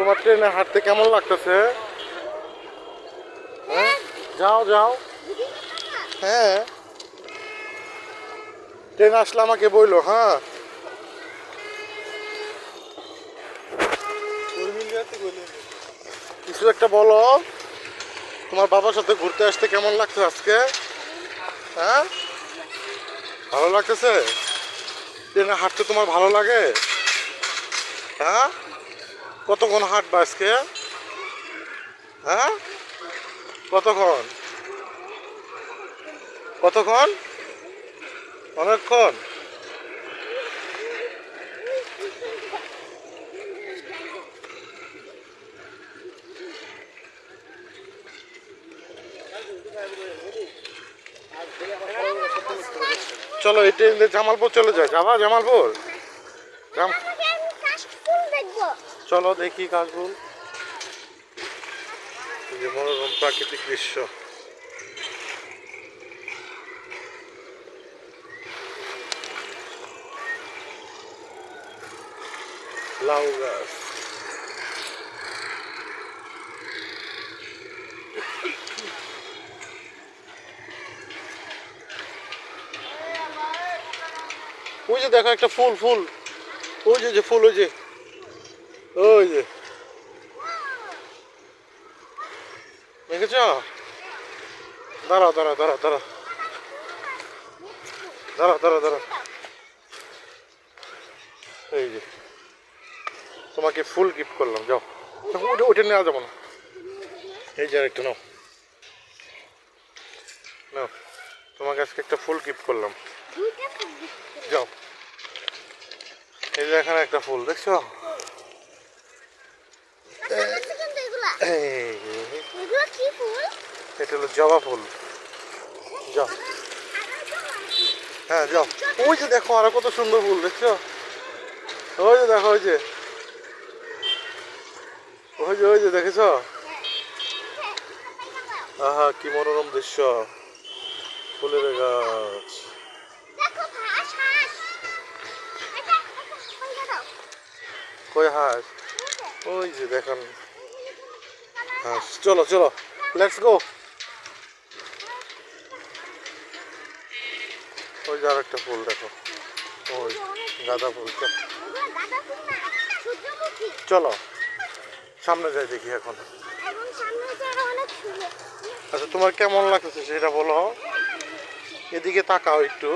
তোমার ট্রেনে হাঁটতে কেমন লাগতেছে? হ্যাঁ? যাও যাও। হ্যাঁ। ট্রেন আসলে আমাকে বইলো হ্যাঁ। কিছু একটা বলো। তোমার বাবার সাথে ঘুরতে আসতে কেমন লাগছে আজকে? হ্যাঁ? ভালো লাগতেছে? ট্রেনে হাঁটতে তোমার ভালো লাগে? হ্যাঁ? কতক্ষণ হাঁটবা আজকে? হ্যাঁ? কতক্ষণ? কতক্ষণ? অনেকক্ষণ? চলো, এই ট্রেন জামালপুর চলে যায় যাবা জামালপুর? চলো দেখি কাশফুল এই যে মনোরম প্রাকৃতিক দৃশ্য। লাউ গাছ। ওই যে দেখো একটা ফুল ফুল। ওই যে ফুল, ওই যে। ওই যে দেখেছ দাঁড়াও দাঁড়াও দাঁড়াও দাঁড়াও দাঁড়াও দাঁড়াও দাঁড়াও এই যে তোমাকে ফুল গিফট করলাম যাও। ওটা ওটা নেওয়া যাব না। এই যে আরেকটা নাও। নাও। তোমাকে আজকে একটা ফুল গিফট করলাম। যাও। এই যে এখানে একটা ফুল দেখছ আচ্ছা, আচ্ছা, কিন্তু এগুলা এই এগুলো কি ফুল এটা হলো জবা ফুল। যাও। হ্যাঁ যাও। ওই যে দেখো আরও কত সুন্দর ফুল দেখছ? ওই যে দেখো ওই যে। ওই যে ওই যে দেখেছ? আহা কি মনোরম দৃশ্য। ফুলের গাছ। কই হাঁস? ওই যে দেখেন। চলো চলো লেটস গো ওই যে আরেকটা ফুল, দেখো। ওই গাঁদা ফুল চল। সামনে যাই দেখি এখন। আচ্ছা তোমার কেমন লাগতেছে সেটা বলো। এদিকে তাকাও একটু।